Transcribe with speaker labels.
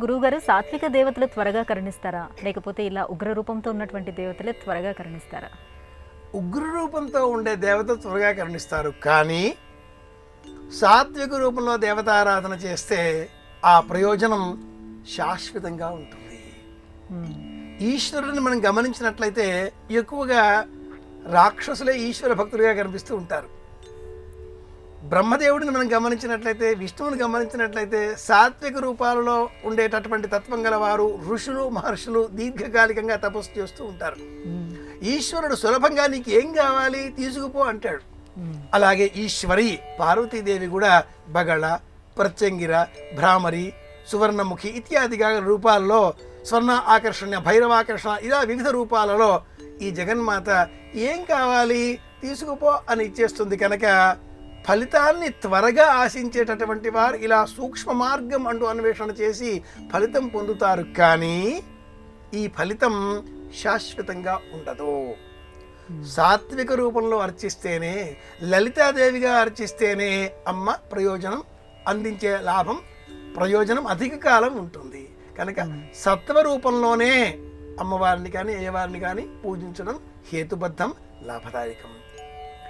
Speaker 1: గురువుగారు సాత్విక దేవతలు త్వరగా కరుణిస్తారా? లేకపోతే ఇలా ఉగ్ర రూపంతో ఉన్నటువంటి దేవతలే త్వరగా కరుణిస్తారా?
Speaker 2: ఉగ్ర రూపంతో ఉండే దేవత త్వరగా కరుణిస్తారు. కానీ సాత్విక రూపంలో దేవతారాధన చేస్తే ఆ ప్రయోజనం శాశ్వతంగా ఉంటుంది.
Speaker 1: మ్మ్.
Speaker 2: ఈశ్వరుని మనం గమనించినట్లయితే ఎక్కువగా రాక్షసులే ఈశ్వర భక్తులుగా కనిపిస్తూ ఉంటారు. బ్రహ్మదేవుడిని మనం గమనించినట్లయితే విష్ణువుని గమనించినట్లయితే సాత్విక రూపాలలో ఉండేటటువంటి తత్వం గల వారు ఋషులు మహర్షులు దీర్ఘకాలికంగా తపస్సు చేస్తూ ఉంటారు. ఈశ్వరుడు సులభంగా నీకు ఏం కావాలి తీసుకుపో అంటాడు. అలాగే ఈశ్వరి పార్వతీదేవి కూడా బగళ ప్రత్యంగిర భ్రామరి సువర్ణముఖి ఇత్యాదిగా రూపాల్లో స్వర్ణ ఆకర్షణ భైరవాకర్షణ ఇలా వివిధ రూపాలలో ఈ జగన్మాత ఏం కావాలి తీసుకుపో అని ఇచ్చేస్తుంది కనుక ఫలితాన్ని త్వరగా ఆశించేటటువంటి వారు ఇలా సూక్ష్మ మార్గం అంటూ అన్వేషణ చేసి ఫలితం పొందుతారు కానీ ఈ ఫలితం శాశ్వతంగా ఉండదు. సాత్విక రూపంలో అర్చిస్తేనే లలితాదేవిగా అర్చిస్తేనే అమ్మ ప్రయోజనం అందించే లాభం ప్రయోజనం అధిక కాలం ఉంటుంది. కనుక సత్వ రూపంలోనే అమ్మవారిని కానీ ఏ వారిని కానీ పూజించడం హేతుబద్ధం లాభదాయకం.